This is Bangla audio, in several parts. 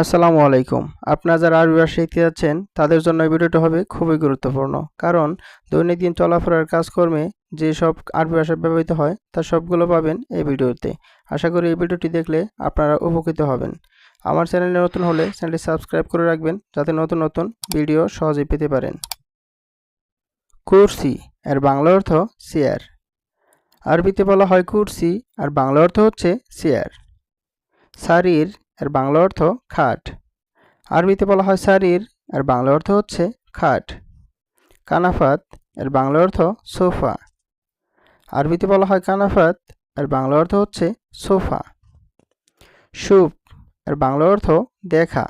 আসসালামু আলাইকুম। আপনারা যারা আরবি ভাষা শিখতে যাচ্ছেন, তাদের জন্য এই ভিডিওটা হবে খুবই গুরুত্বপূর্ণ। কারণ দৈনন্দিন চলাফেরার কাজকর্মে যে সব আরবি ভাষা ব্যবহৃত হয় তার সবগুলো পাবেন এই ভিডিওতে। আশা করি এই ভিডিওটি দেখলে আপনারা উপকৃত হবেন। আমার চ্যানেলে নতুন হলে চ্যানেলটি সাবস্ক্রাইব করে রাখবেন, যাতে নতুন নতুন ভিডিও সহজে পেতে পারেন। কুরসি, এর বাংলা অর্থ চেয়ার আরবিতে বলা হয় কুরসি, আর বাংলা অর্থ হচ্ছে চেয়ার শারীর এর বাংলা অর্থ খাট। আরবিতে বলা হয় শারীর এর বাংলা অর্থ হচ্ছে খাট। কানাফাত, এর বাংলা অর্থ সোফা। আরবিতে বলা হয় কানাফাত, এর বাংলা অর্থ হচ্ছে সোফা। সুপ, এর বাংলা অর্থ দেখা।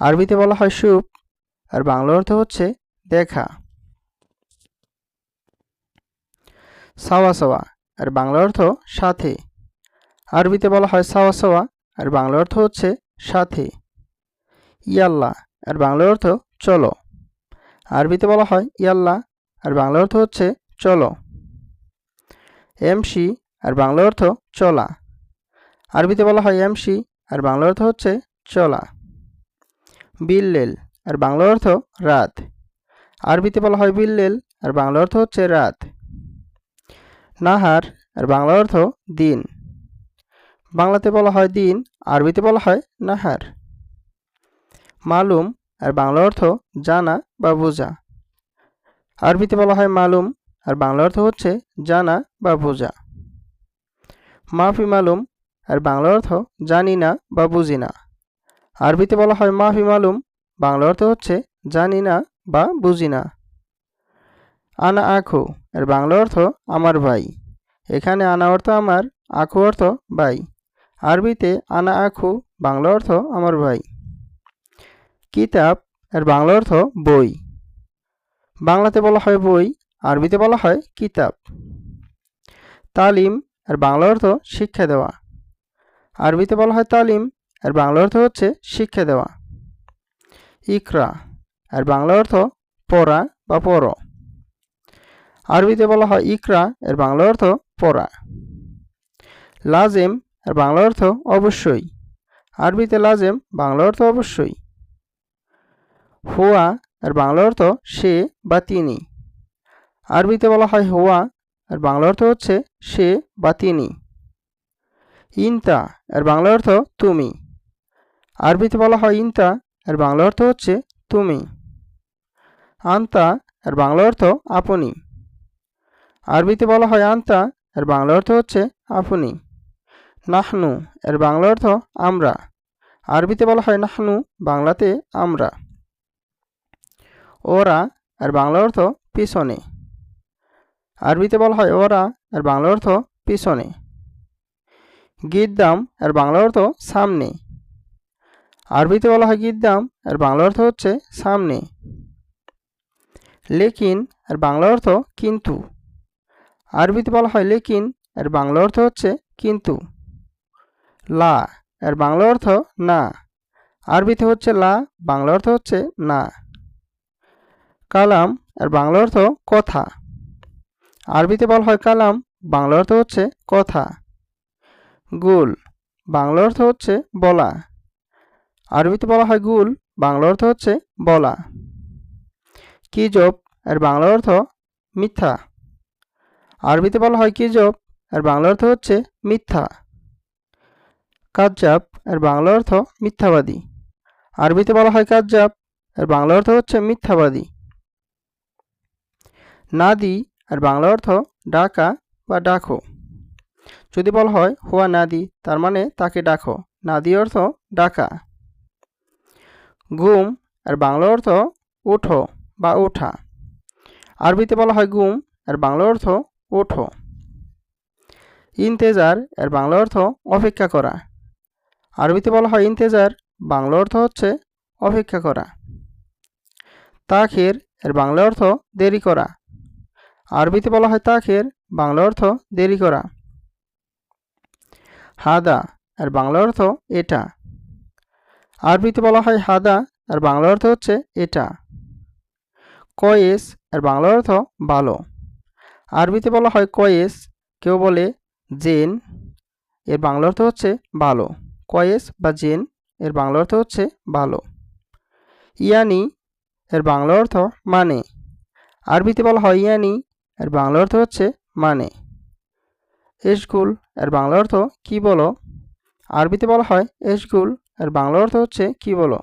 আরবিতে বলা হয় সুপ আর বাংলা অর্থ হচ্ছে দেখা। সাওয়া সাওয়া, এর বাংলা অর্থ সাথে। আরবিতে বলা হয় সাওয়া সাওয়া আর বাংলা অর্থ হচ্ছে সাথে। ইয়াল্লা, আর বাংলা অর্থ চলো। আরবিতে বলা হয় ইয়াল্লা, আর বাংলা অর্থ হচ্ছে চলো। এমসি, আর বাংলা অর্থ চলা। আরবিতে বলা হয় এমসি, আর বাংলা অর্থ হচ্ছে চলা। বিল্লেল, আর বাংলা অর্থ রাত। আরবিতে বলা হয় বিল্লেল, আর বাংলা অর্থ হচ্ছে রাত। নাহার, আর বাংলা অর্থ দিন। বাংলাতে বলা হয় দিন, আরবিতে বলা হয় নাহার। মালুম, আর বাংলা অর্থ জানা বা বোঝা। আরবিতে বলা হয় মালুম, আর বাংলা অর্থ হচ্ছে জানা বা বোঝা। মাফি মালুম, আর বাংলা অর্থ জানি না বা বুঝি না। আরবিতে বলা হয় মাফি মালুম, বাংলা অর্থ হচ্ছে জানি না বা বুঝি না। আনা আখু এর বাংলা অর্থ আমার ভাই। এখানে আনা অর্থ আমার, আখু অর্থ ভাই। আরবিতে আনা আখু, বাংলা অর্থ আমার ভাই। কিতাব, এর বাংলা অর্থ বই। বাংলাতে বলা হয় বই, আরবিতে বলা হয় কিতাব। তালিম, এর বাংলা অর্থ শিক্ষা দেওয়া। আরবিতে বলা হয় তালিম, এর বাংলা অর্থ হচ্ছে শিক্ষা দেওয়া। ইকরা, এর বাংলা অর্থ পড়া বা পড়ো। আরবিতে বলা হয় ইকরা, এর বাংলা অর্থ পড়া। লাজেম এর বাংলা অর্থ অবশ্যই। আরবিতে লাজেম, বাংলা অর্থ অবশ্যই। হুয়া আর বাংলা অর্থ সে বা তিনি। আরবিতে বলা হয় হুয়া আর বাংলা অর্থ হচ্ছে সে বা তিনি। ইনতা এর বাংলা অর্থ তুমি। আরবিতে বলা হয় ইনতা এর বাংলা অর্থ হচ্ছে তুমি। আন্তা এর বাংলা অর্থ আপনি। আরবিতে বলা হয় আন্তা এর বাংলা অর্থ হচ্ছে আপনি। নাহনু, এর বাংলা অর্থ আমরা। আরবিতে বলা হয় নাহনু, বাংলাতে আমরা। ওরা, এর বাংলা অর্থ পিছনে। আরবিতে বলা হয় ওরা, এর বাংলা অর্থ পিছনে। গিদ্দাম এর বাংলা অর্থ সামনে। আরবিতে বলা হয় গিদ্দাম এর বাংলা অর্থ হচ্ছে সামনে। লেকিন, এর বাংলা অর্থ কিন্তু। আরবিতে বলা হয় লেকিন, এর বাংলা অর্থ হচ্ছে কিন্তু। লা। এর বাংলা অর্থ না। আরবিতে হচ্ছে লা, বাংলা অর্থ হচ্ছে না। কালাম, এর বাংলা অর্থ কথা। আরবিতে বলা হয় কালাম, বাংলা অর্থ হচ্ছে কথা। গুল, বাংলা অর্থ হচ্ছে বলা। আরবিতে বলা হয় গুল, বাংলা অর্থ হচ্ছে বলা। কিজব, এর বাংলা অর্থ মিথ্যা। আরবিতে বলা হয় কিজব, এর বাংলা অর্থ হচ্ছে মিথ্যা। কাজ্জাব, এর বাংলা অর্থ মিথ্যাবাদী। আরবিতে বলা হয় কাজ্জাব, এর বাংলা অর্থ হচ্ছে মিথ্যাবাদী। নাদি আর বাংলা অর্থ ডাকা বা ডাকো। যদি বলা হয় হুয়া নাদি, তার মানে তাকে ডাকো। নাদি অর্থ ডাকা। গুম আর বাংলা অর্থ ওঠো বা ওঠা। আরবিতে বলা হয় গুম, এর বাংলা অর্থ ওঠো। ইন্তেজার, এর বাংলা অর্থ অপেক্ষা করা। আরবিতে বলা হয় ইন্তেজার, বাংলা অর্থ হচ্ছে অপেক্ষা করা। তাখের, এর বাংলা অর্থ দেরি করা। আরবিতে বলা হয় তাখের, বাংলা অর্থ দেরি করা। হাদা, এর বাংলা অর্থ এটা। আরবিতে বলা হয় হাদা আর বাংলা অর্থ হচ্ছে এটা। কয়েস, এর বাংলা অর্থ ভালো। আরবিতে বলা হয় কয়েস, কেউ বলে জেন, এর বাংলা অর্থ হচ্ছে ভালো। কয়েস বা জেন, এর বাংলা অর্থ হচ্ছে ভালো। ইয়ানি, এর বাংলা অর্থ মানে। আরবিতে বলা হয় ইয়ানি, এর বাংলা অর্থ হচ্ছে মানে। এশগুল, এর বাংলা অর্থ কি বলো? আরবিতে বলা হয় এশগুল, এর বাংলা অর্থ হচ্ছে কি বলো?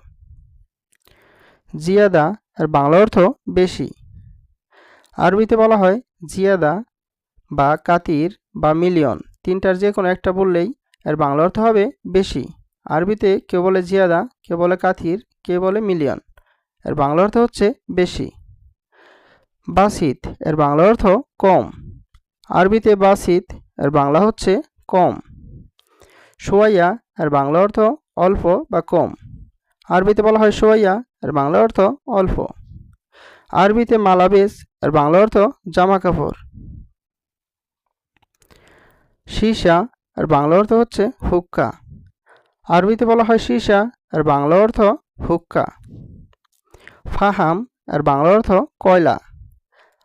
জিয়াদা, এর বাংলা অর্থ বেশি। আরবিতে বলা হয় জিয়াদা বা কাতির বা মিলিয়ন, তিনটার যে কোনো একটা বললেই এর বাংলা অর্থ হবে বেশি। আরবিতে কেউ বলে জিয়াদা কেউ বলে কাথির কেউ বলে মিলিয়ন। এর বাংলা অর্থ হচ্ছে বেশি। বাসিত, এর বাংলা অর্থ কম। আরবিতে বাসিত, এর বাংলা হচ্ছে কম। সোয়াইয়া, এর বাংলা অর্থ অল্প বা কম। আরবিতে বলা হয় সোয়াইয়া, এর বাংলা অর্থ অল্প। আরবিতে মালাবেস এর বাংলা অর্থ জামা কাপড় সীসা এর বাংলা অর্থ হচ্ছে হুক্কা। আরবিতে বলা হয় সীসা, আর বাংলা অর্থ হুক্কা। ফাহাম, আর বাংলা অর্থ কয়লা।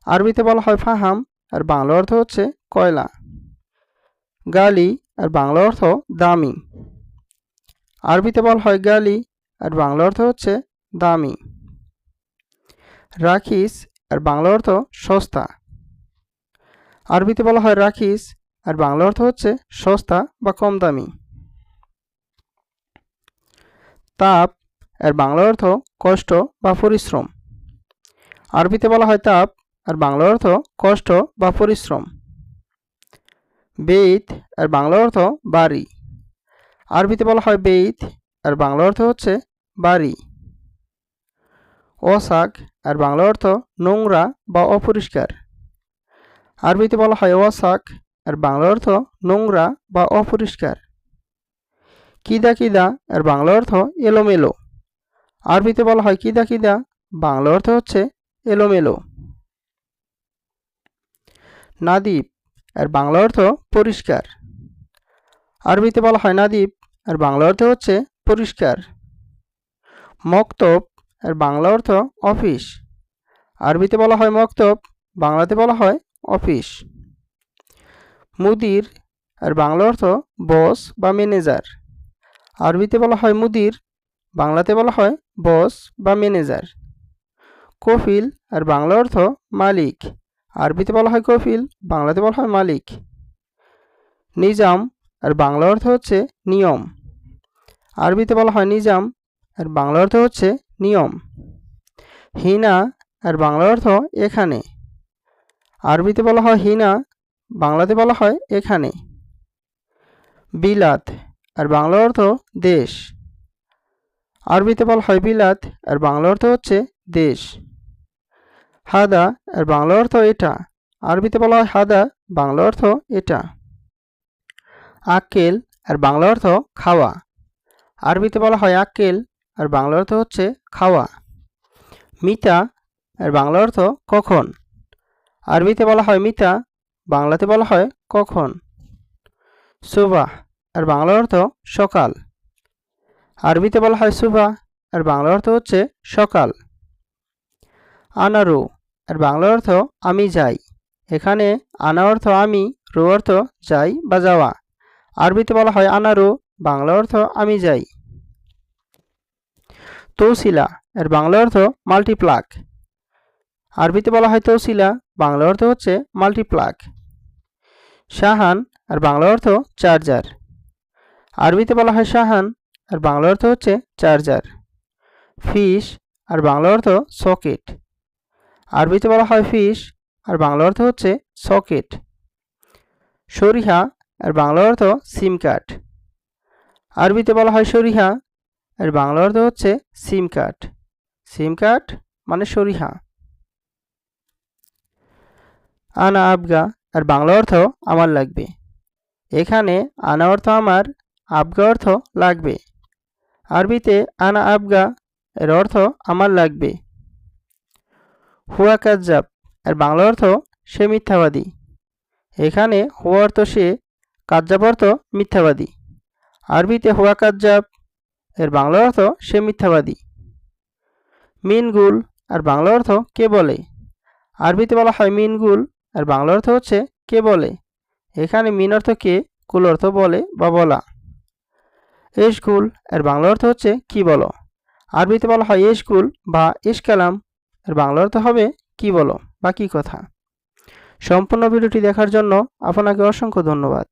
আরবিতে বলা হয় ফাহাম, আর বাংলা অর্থ হচ্ছে কয়লা। গালি, আর বাংলা অর্থ দামি। আরবিতে বলা হয় গালি, আর বাংলা অর্থ হচ্ছে দামি। রাখিস, আর বাংলা অর্থ সস্তা। আরবিতে বলা হয় রাখিস আর বাংলা অর্থ হচ্ছে সস্তা বা কম দামি। তাপ এর বাংলা অর্থ কষ্ট বা পরিশ্রম। আরবিতে বলা হয় তাপ আর বাংলা অর্থ কষ্ট বা পরিশ্রম। বেইত আর বাংলা অর্থ বাড়ি। আরবিতে বলা হয় বেইত আর বাংলা অর্থ হচ্ছে বাড়ি। অসাক আর বাংলা অর্থ নোংরা বা অপরিষ্কার। আরবিতে বলা হয় ওয়াসাক আর বাংলা অর্থ নোংরা বা অপরিষ্কার। কিদা কিদা এর বাংলা অর্থ এলোমেলো। আরবিতে বলা হয় কিদা কিদা, বাংলা অর্থ হচ্ছে এলোমেলো। নাদীপ এর বাংলা অর্থ পরিষ্কার। আরবিতে বলা হয় নাদীপ আর বাংলা অর্থ হচ্ছে পরিষ্কার। মক্তব এর বাংলা অর্থ অফিস। আরবিতে বলা হয় মক্তব, বাংলাতে বলা হয় অফিস। মুদির, আর বাংলা অর্থ বস বা ম্যানেজার। আরবিতে বলা হয় মুদির, বাংলাতে বলা হয় বস বা ম্যানেজার। কফিল, আর বাংলা অর্থ মালিক। আরবিতে বলা হয় কফিল, বাংলাতে বলা হয় মালিক। নিজাম, আর বাংলা অর্থ হচ্ছে নিয়ম। আরবিতে বলা হয় নিজাম, আর বাংলা অর্থ হচ্ছে নিয়ম। হিনা, আর বাংলা অর্থ এখানে। আরবিতে বলা হয় হিনা বাংলাতে বলা হয় এখানে। বিলাত, আর বাংলা অর্থ দেশ। আরবিতে বলা হয় বিলাত, আর বাংলা অর্থ হচ্ছে দেশ। হাদা, আর বাংলা অর্থ এটা। আরবিতে বলা হয় হাদা বাংলা অর্থ এটা। আক্কেল, আর বাংলা অর্থ খাওয়া। আরবিতে বলা হয় আক্কেল, আর বাংলা অর্থ হচ্ছে খাওয়া। মিতা, আর বাংলা অর্থ কখন। আরবিতে বলা হয় মিতা বাংলাতে বলা হয় কখন? সুবাহ। আর বাংলা অর্থ সকাল। আরবিতে বলা হয় সুবাহ। আর বাংলা অর্থ হচ্ছে সকাল। আনারু। আর বাংলা অর্থ আমি যাই। এখানে আনা অর্থ আমি, রু অর্থ যাই বা যাওয়া। আরবিতে বলা হয় আনারু। বাংলা অর্থ আমি যাই। তৌসিলা। এর বাংলা অর্থ মাল্টিপ্লাক। আরবিতে বলা হয় তৌসিলা। বাংলা অর্থ হচ্ছে মাল্টিপ্লাক। শাহান আর বাংলা অর্থ চার্জার। আরবিতে বলা হয় শাহান আর বাংলা অর্থ হচ্ছে চার্জার। ফিশ আর বাংলা অর্থ সকেট। আরবিতে বলা হয় ফিশ আর বাংলা অর্থ হচ্ছে সকেট। সরিহা আর বাংলা অর্থ সিম কার্ড। আরবিতে বলা হয় সরিহা আর বাংলা অর্থ হচ্ছে সিম কার্ড। সিম কার্ড মানে সরিহা। আনা আবগা আর বাংলা অর্থ আমার লাগবে। এখানে আনা অর্থ আমার, আবগা অর্থ লাগবে। আরবিতে আনা আবগা এর অর্থ আমার লাগবে। হুয়া কাজ্জাব এর বাংলা অর্থ সে মিথ্যাবাদী। এখানে হুয়া অর্থ সে, কাজ্জাব অর্থ মিথ্যাবাদী। আরবিতে হুয়া কাজ্জাব এর বাংলা অর্থ সে মিথ্যাবাদী। মিনগুল আর বাংলা অর্থ কে বলে? আরবিতে বলা হয় মিনগুল আর বাংলা অর্থ হচ্ছে কে বলে? এখানে মিন অর্থ কে, কুল অর্থ বলে বা বলা। এশকুল এর বাংলা অর্থ হচ্ছে কি বলো? আরবিতে বলা হয় এশকুল বা ইস কালাম এর বাংলা অর্থ হবে কি বলো বা কি কথা। সম্পূর্ণ ভিডিওটি দেখার জন্য আপনাকে অসংখ্য ধন্যবাদ।